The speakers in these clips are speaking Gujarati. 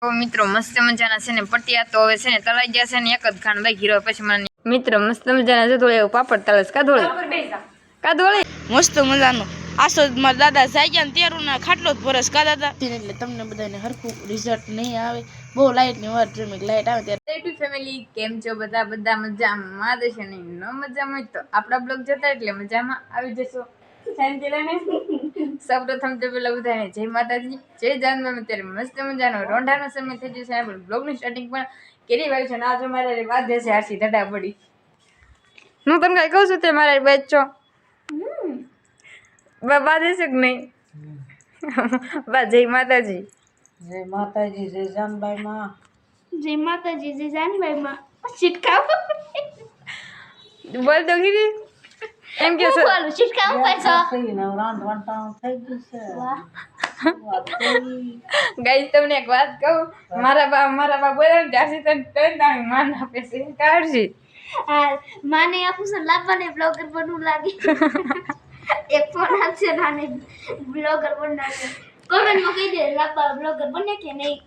તો મિત્રો મસ્ત મજાના છે ને પટિયા તો હવે છે ને તળાઈ ગયા છે ને એક જ ખાંડ બાકી રહ્યો. પછી મને મિત્રો મસ્ત મજાના છે થોડી પાપડ તળસ કા ધોળી? કા ધોળી? મસ્ત મજાનો. આસો મારા દાદા જાગ્યા ને ત્યારું ના ખાટલો જ ભરસ કા દાદા? એટલે તમને બધાને હરખું રિઝલ્ટ નહીં આવે. બહુ લાઇટની વાર ટ્રેમિક લાઇટ આવે ત્યારે. ટુ ફેમિલી કેમ છો બધા? બધા મજામાં દેશે નહીં ન? મજામાં તો આપણા બ્લોગ જતા એટલે મજામાં આવી જશો. શાંતિ લઈને સૌપ્રથમ તો પેલા બધાને જય માતાજી જય જાનમાં અત્યારે મસ્ત મજાનો રોંઢાનો સમય થઈ જશે આપણે બ્લોગની સ્ટાર્ટિંગ પણ કેરી વાળી છે ને આજે મારે વાત છે આરસી ધડા પડી. હું તમને કઈ કહું છું તે મારા બેચ. છો બા છે કે નહીં? બા જય માતાજી. જય માતાજી જય જાનબાઈ માં જય માતાજી જય જાનભાઈ માં છીટકાવ બોલ તો કીધી. એમ કે છે છીટકાવ થઈને રાંધ વાંટાણું થઈ ગયું છે. વાત કરી. ગાઈસ તમને એક વાત કહું? મારા બા મારા બા બોલે ને ત્યારથી તને ત્રણ દાણી માન આપે છે કાઢજી. માને આપું છે લાવવાને બ્લોગર બનવું લાગે. એક ફોન આપશે નાને બ્લોગર બનાવશે કોમેન્ટમાં કહી દે લાવવા બ્લોગર બને કે નહીં?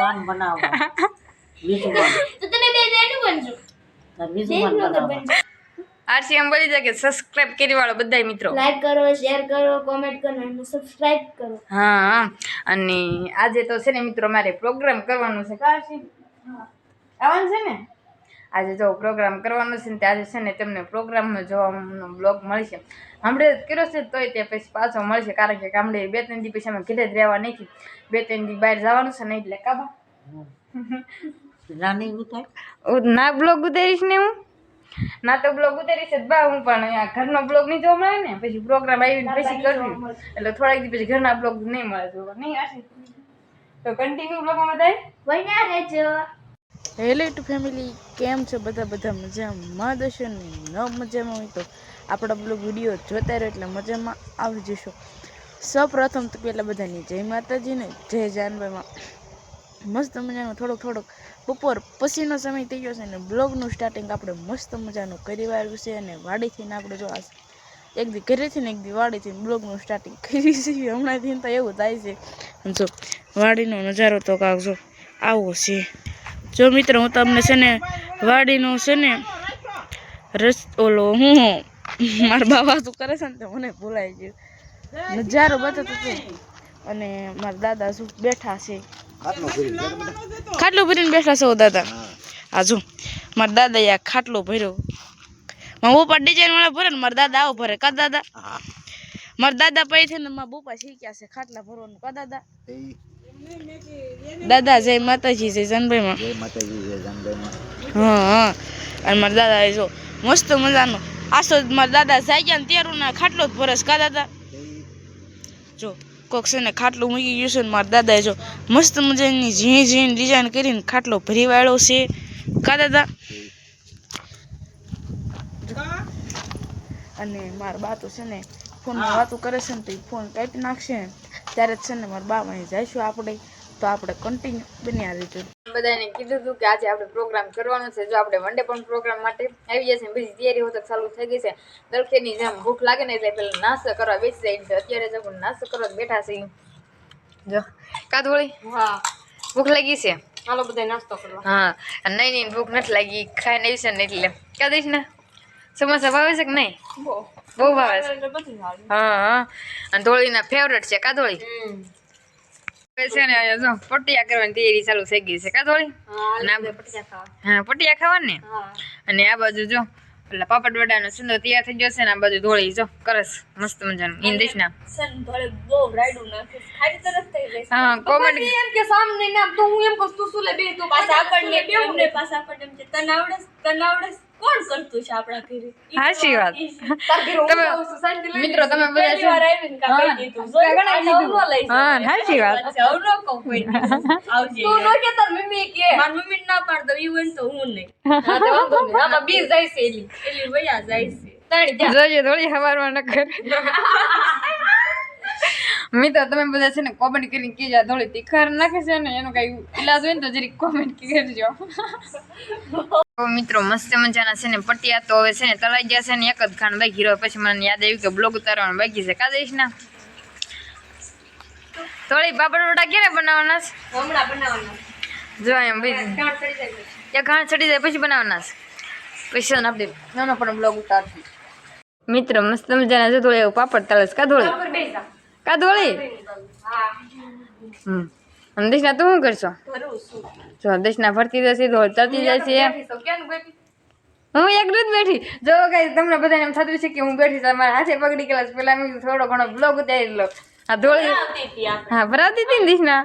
વાન બનાવવા. તો તમે બે બેનું બનજો. બીજું બનાવવા. આરસી એમ બોલી જાય કે સબસ્ક્રાઇબ કરી વાળો બધાય મિત્રો. લાઈક કરો શેર કરો કોમેન્ટ કરો અને સબસ્ક્રાઇબ કરો. હા અને આજે તો છે ને મિત્રો મારે પ્રોગ્રામ કરવાનો છે. કાશી આવવાનું છે ને? આજે જો પ્રોગ્રામ કરવાનો છે ને ત્યારે આજે છે ને તમને પ્રોગ્રામમાં જોવાનો બ્લોગ મળશે. હમણાં કર્યો છે તોય તે પછી પાછો મળશે કારણ કે ગામડે બે ત્રણ દી પછી અમે ઘરે જ રહેવા નથી. બે ત્રણ દી બહાર જવાનું છે ને એટલે કાબા ના બ્લોગ ઉતારીશ ને હું? ના તો બ્લોગ ઉતારી છે બા હું પણ. અહીંયા ઘરનો બ્લોગ નહીં જોવા મળે ને પછી પ્રોગ્રામ આવીને પછી કરવી. એટલે થોડાક દી પછી ઘરના બ્લોગ નહીં મળે જોવા. નહીં આશી તો કન્ટિન્યુ બ્લોગમાં બધાય? બન્યા રહેજો. હેલો ટુ ફેમિલી કેમ છો બધા? બધા મજામાં દશો ને? ન મજામાં હોય તો આપણા બ્લોગ વીડિયો જોતા રહો એટલે મજામાં આવી જશો સૌપ્રથમ તો પહેલાં બધાની જય માતાજી ને જય જાનભાઈમાં મસ્ત મજાનું થોડોક થોડોક બપોર પછીનો સમય થઈ ગયો છે ને બ્લોગનું સ્ટાર્ટિંગ આપણે મસ્ત મજાનું કરી વાળ્યું છે અને વાડીથી ને આપણે જો આ એક દી ઘરેથી ને એક દી વાડીથી બ્લોગનું સ્ટાર્ટિંગ કરી છે. હમણાંથી તો એવું થાય છે. જો વાડીનો નજારો તો કાંક જો આવો છે. જો મિત્ર, હું તમને છે ને વાડીનો છે ને રસ ઓલો હું મારા બાબા શું કરે છે ને તો મને ભૂલાઈ ગયું. નજારો બતાતો અને મારા દાદા શું બેઠા છે. ખાટલો ભરીને બેઠા છો દાદા? હા. જો. મારા દાદા આ ખાટલો ભર્યો. મારા ઉપર ડિઝાઇન વાળા ભરે ને મારા દાદા આવો ભરે. કા દાદા? મારા દાદા પૈ છે ને મારા બપા શીખ્યા છે ખાટલા ભરવાનું. કા દાદા? દાદા જય માતાજી જય જાનભાઈમાં હા હા. અને મારા દાદા જો મસ્ત મજાનો. આસો મારા દાદા જાગ્યા ને તેરું ના ખાટલો જ ભરસ કા દાદા? જો. કોક છે ને ખાટલું મૂકી ગયું છે ને મારા દાદાએ જો મસ્ત મજાની ઝીણી ઝીણી ડિઝાઇન કરીને ખાટલો ભરી વાળો છે. કા દાદા? અને મારા બા તો છે ને ફોનમાં વાતો કરે છે ને તો એ ફોન કાપી નાખશે. ને ત્યારે જ છે ને મારા બા અહીં જઈશું આપણે. તો આપણે કન્ટિન્યુ બન્યા રહીશું બધાને કીધું હતું કે આજે આપણે પ્રોગ્રામ કરવાનો છે. જો આપણે વનડે પણ પ્રોગ્રામ માટે આવી જશે બધી તૈયારી તો ચાલુ થઈ ગઈ છે. દલખેની જેમ ભૂખ લાગે ને એટલે પેલા નાસ્તો કરવા બેસી જાય છે અત્યારે જો નાસ્તો કરવા બેઠા છે જો કાદવળી હા. ભૂખ લાગી છે? ચાલો બધા નાસ્તો કરવા હા. નહીં નહીં ભૂખ નથી લાગી. ખાઈને આવી છે ને એટલે. કા દઈશ ને? સમોસા ભાવે છે કે નહીં? બહુ. ભાવે છે. હા હા. અને ધોળીના ફેવરેટ છે કાદોળી છે ને જો પટિયા કરવાની તૈયારી ચાલુ થઈ ગઈ છે. કા થોડી આ- હા પટિયા ખાવાની ને? અને આ બાજુ જો એટલે પાપડ વડાનો સુંદર તૈયાર થઈ જશે ને આ બાજુ ધોળી જો કરસ મસ્ત મજાનું ઇંગ્લિશ ના હા કોમેન્ટ એમ કે સામને ના તો હું એમ કહું તું શું લે બે તો પાછા આપણને એમને પાછા આપણને એમ છે તને આવડે તને આવડે કોણ કરતું છે આપણા ઘરે? હાચી વાત. તમે મિત્રો તમે બધા છે હા. હાચી વાત. અવનો કહું કોઈ આવજે તું નો કે તાર મમ્મી કે. માર મમ્મી ના પાડ દઉં ઈવન હોય ને તો હું નહીં. હા તો વાંધો નહીં. આમાં બી જાય છે એલી. એલી વયા જાય છે. તણી જા. થોડી હવારમાં ન કરે મિત્રો તમે બધા છે ને કોમેન્ટ કરીને કહેજો આ થોડી તીખાર નાખે છે ને એનો કઈ ઈલાજ હોય ને તો જરીક કોમેન્ટ કરજો. મિત્રો મસ્ત મજાના છે ને પટિયા તો હવે છે ને તળાઈ ગયા છે ને એક જ ખાંડ બાકી રહ્યો. પછી મને યાદ આવ્યું કે બ્લોગ ઉતારવાનું બાકી છે. કાદેશ ના? થોડી પાપડ વડા ક્યારે બનાવવાના છે? જો એમ ત્યાં ઘાણ ચડી જાય પછી. બનાવવાના છે. પછી ને આપણે નાનો પણ બ્લોગ ઉતારશું. મિત્ર મસ્ત મજાના છે. થોડી પાપડ તાલે છે. કા ધોળી? કા ધોળી? હા. હમ. અને દેશના તું શું કરશો? જો દેશના ફરતી જશે. તો જાય છે હું એકલું જ બેઠી. જો કઈ તમને બધાને એમ થતું છે કે હું બેઠી છું મારા હાથે પકડી ગયેલા છે. પેલા મેં થોડો ઘણો બ્લોગ ઉતારી લો. આ ધોળી હા ભરાવતી હતી ને દિશના?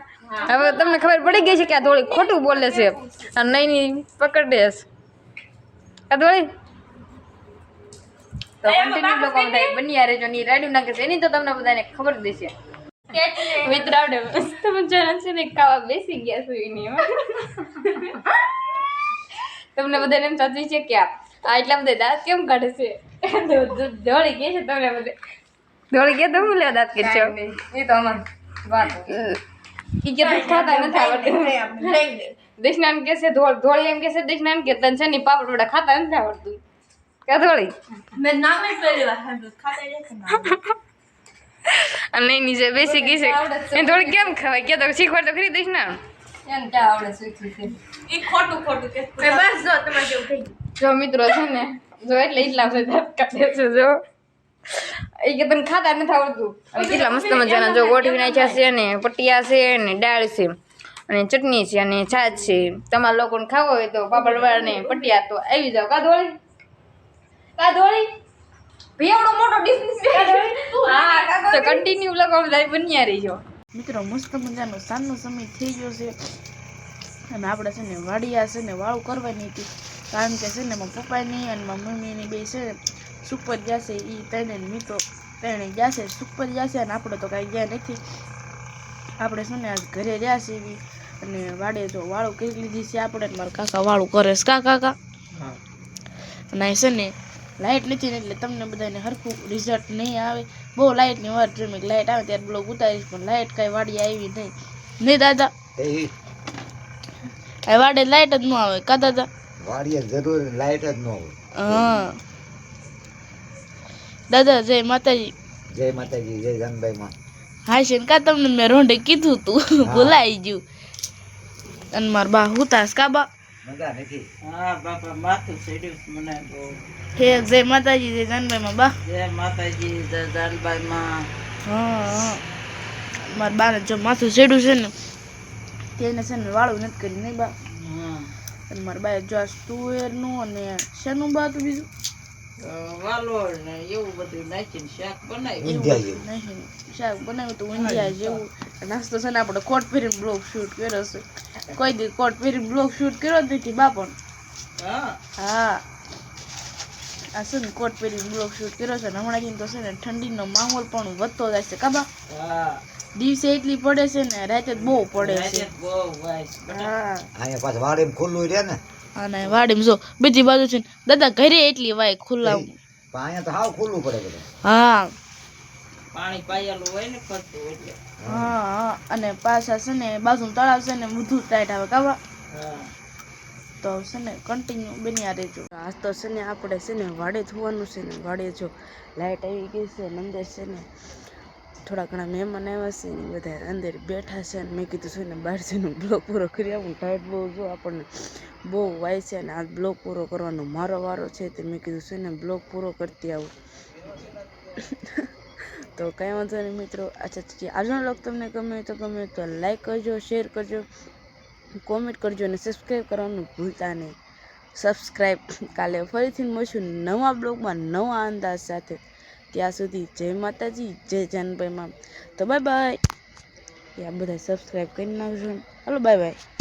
હવે તમને ખબર પડી ગઈ છે કે આ ધોળી ખોટું બોલે છે. અને નહીં નહીં પકડે છે. આ ધોળી. તો કન્ટિન્યુ લોકો બધા બની યારે જો ની રેડી નાખે છે. એની તો તમને બધાને ખબર દેશે મિત્ર આપણે મસ્ત મજાના છે ને ખાવા બેસી ગયા છું એની તમને બધાને એમ થતું છે કે આ એટલા બધા દાંત કેમ કાઢે છે? ધોળી કે છે તમને બધે. ધોળી કે તો હું લેવા દાંત કે છે એ તો અમાર વાત ઈ કે તું ખાતા નથી આવડતું. દેશનાન કે છે ધોળ ધોળી એમ કે છે દેશનાન કે તને છે ને પાપડ વડા ખાતા નથી આવડતું. કે ધોળી? મેં નામે પહેલી વાર ખાતા જ અને નીચે બેસી ગઈ છે. એ થોડી કેમ ખવાય? કે તો શીખવાડ તો ખરી દઈશ ને. ઈ ખોટું ખોટું કે બસ જો તમારે જેવું થઈ જો મિત્રો છે ને જો એટલે એટલા કાઢે છે જો. એ કે તને ખાતા નથી આવડતું. કેટલા મસ્ત મજાના જો ગોઠવી નાખ્યા છે ને પટિયા છે ને દાળ છે અને ચટણી છે અને છાશ છે. તમારા લોકોને ખાવો હોય તો પાપડવાળા ને પટિયા તો આવી જાવ કા ધોળી? કા ધોળી? ભેવડો મોટો હા તો કન્ટિન્યુ લોકો બધા બન્યા રહીજો મિત્રો મસ્ત મજાનો સાંજનો સમય થઈ ગયો છે. અને આપણે છે ને વાડિયા છે ને વાળું કરવાની હતી. કારણ કે છે ને મારા પપ્પાની અને મારા મમ્મીની બે છે ને સુપર જશે એ ત્રણે મિત્રો ત્રણે જશે સુપર જશે અને આપણે તો કાંઈ ગયા નથી. આપણે છે ને આજ ઘરે રહ્યા છે એવી અને વાડે તો વાળું કરી લીધી છે આપણે. મારા કાકા વાળું કરે છે. કા કાકા? અને છે ને લાઇટ નથી ને એટલે તમને બધાને હરખું રિઝલ્ટ નહીં આવે. બહુ લાઇટની વાર ડ્રીમિંગ લાઇટ આવે ત્યારે બ્લોગ ઉતારીશ પણ લાઇટ કાંઈ વાડી આવી નહીં. નહીં દાદા? કાંઈ વાડે લાઇટ જ ન આવે કા દાદા? વાડીએ જરૂર લાઈટ જ ન આવે હા. દાદા જય માતાજી. જય માતાજી જય જાનભાઈમાં. હા છે કા તમને મેં રોંઢે કીધું તું? ભૂલાઈ ગયું. અને મારા બા હુતાસ કા બા? મજા નથી. હા બાપા માથું ચડ્યું મને બહુ. હે જય માતાજી જય જાનભાઈમાં બા? જય માતાજી જય જાનબાઈમાં હા હા. મારા બાને જો માથું ચડ્યું છે ને તેને છે ને વાળું નથી કરી નહીં બા? હા. અને મારા બાએ જો આ તુવેરનું અને શેનું બા હતું બીજું? વાલોળ ને એવું બધું નાખીને શાક બનાવ્યું. શાક બનાવ્યું તો ઊંધિયા જેવું. નાસ્તો છે ને આપણે કોટ પહેરીને બ્લોગ શૂટ કર્યો છે. કોઈ દી કોટ પહેરીને બ્લોગ શૂટ કર્યો નથી બા પણ હા. હા. આ છે ને કોટ પહેરીને બ્લોગ શૂટ કર્યો છે ને હમણાં તો છે ને ઠંડીનો માહોલ પણ વધતો જાય છે કાબા હા. દિવસે એટલી પડે છે ને રાતે જ બહુ પડે છે. રાતે હા. અહીંયા પાછું વાડીમાં ખુલ્લું રહે ને. અને વાડીમાં જો બીજી બાજુ છે ને દાદા ઘરે એટલી વાય ખુલ્લા પણ અહીંયા તો હાવ ખુલ્લું પડે બધું. હા. પાણી પાયેલું હોય ને ફરતું એટલે હા અને પાછા છે ને બાજુ તળાવ છે ને બધું ટાઈટ આવે કાવા તો છે ને કન્ટિન્યુ બન્યા રહેજો આજ તો છે ને આપણે છે ને વાડે થવાનું છે ને વાડે જો લાઇટ આવી ગઈ છે ને અંદર છે ને થોડા ઘણા મહેમાન આવ્યા છે ને બધા અંદર બેઠા છે ને મેં કીધું છે ને બહાર જઈને બ્લોક પૂરો કરી આવું ટાઈટ બહુ જો આપણને બહુ વાય છે ને આ બ્લોક પૂરો કરવાનો મારો વારો છે તે મેં કીધું છે ને બ્લોક પૂરો કરતી આવું તો કંઈ વાંધો નહીં મિત્રો અચ્છા ઠીક આજનો લોક તમને ગમે તો ગમે તો લાઈક કરજો શેર કરજો કોમેન્ટ કરજો અને સબસ્ક્રાઈબ કરવાનું ભૂલતા નહીં. સબસ્ક્રાઈબ કાલે ફરીથી મળશું નવા બ્લોગમાં નવા અંદાજ સાથે. ત્યાં સુધી જય માતાજી, જય જાનભાઈમાં તો બાય બાય આ બધા સબસ્ક્રાઈબ કરી નાખજો. હાલો બાય બાય